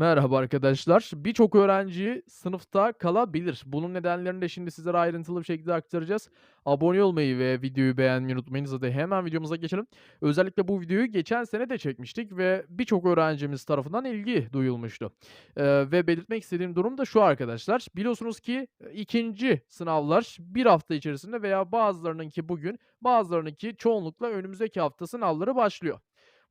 Merhaba arkadaşlar. Birçok öğrenci sınıfta kalabilir. Bunun nedenlerini de şimdi sizlere ayrıntılı bir şekilde aktaracağız. Abone olmayı ve videoyu beğenmeyi unutmayınız. Hadi hemen videomuza geçelim. Özellikle bu videoyu geçen sene de çekmiştik ve birçok öğrencimiz tarafından ilgi duyulmuştu. Ee, ve belirtmek istediğim durum da şu arkadaşlar. Biliyorsunuz ki e, ikinci sınavlar bir hafta içerisinde veya bazılarınınki bugün, bazılarınınki çoğunlukla önümüzdeki hafta sınavları başlıyor.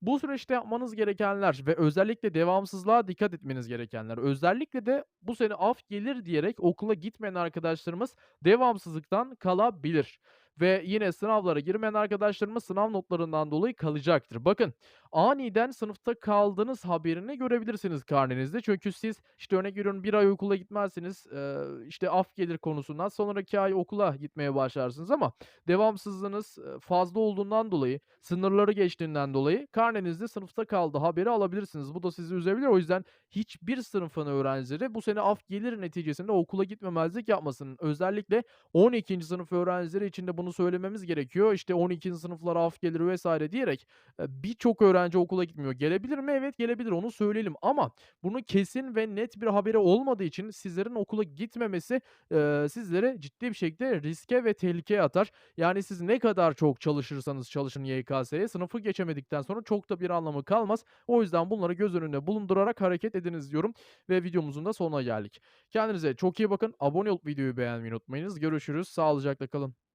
Bu süreçte yapmanız gerekenler ve özellikle devamsızlığa dikkat etmeniz gerekenler. Özellikle de bu sene af gelir diyerek okula gitmeyen arkadaşlarımız devamsızlıktan kalabilir. Ve yine sınavlara girmeyen arkadaşlarımız sınav notlarından dolayı kalacaktır. Bakın aniden sınıfta kaldığınız haberini görebilirsiniz karnenizde. Çünkü siz işte örnek veriyorum bir ay okula gitmezsiniz işte af gelir konusundan sonraki ay okula gitmeye başlarsınız ama devamsızlığınız fazla olduğundan dolayı sınırları geçtiğinden dolayı karnenizde sınıfta kaldı haberi alabilirsiniz. Bu da sizi üzebilir. O yüzden hiçbir sınıfın öğrencileri bu sene af gelir neticesinde okula gitmemezlik yapmasın. Özellikle 12. sınıf öğrencileri için de bunu söylememiz gerekiyor. İşte 12. sınıflara af gelir vesaire diyerek e, birçok öğrenci okula gitmiyor. Gelebilir mi? Evet gelebilir onu söyleyelim ama bunun kesin ve net bir haberi olmadığı için sizlerin okula gitmemesi e, sizlere ciddi bir şekilde riske ve tehlikeye atar. Yani siz ne kadar çok çalışırsanız çalışın YKS'ye sınıfı geçemedikten sonra çok da bir anlamı kalmaz. O yüzden bunları göz önünde bulundurarak hareket ediniz diyorum ve videomuzun da sonuna geldik. Kendinize çok iyi bakın. Abone olup videoyu beğenmeyi unutmayınız. Görüşürüz. Sağlıcakla kalın.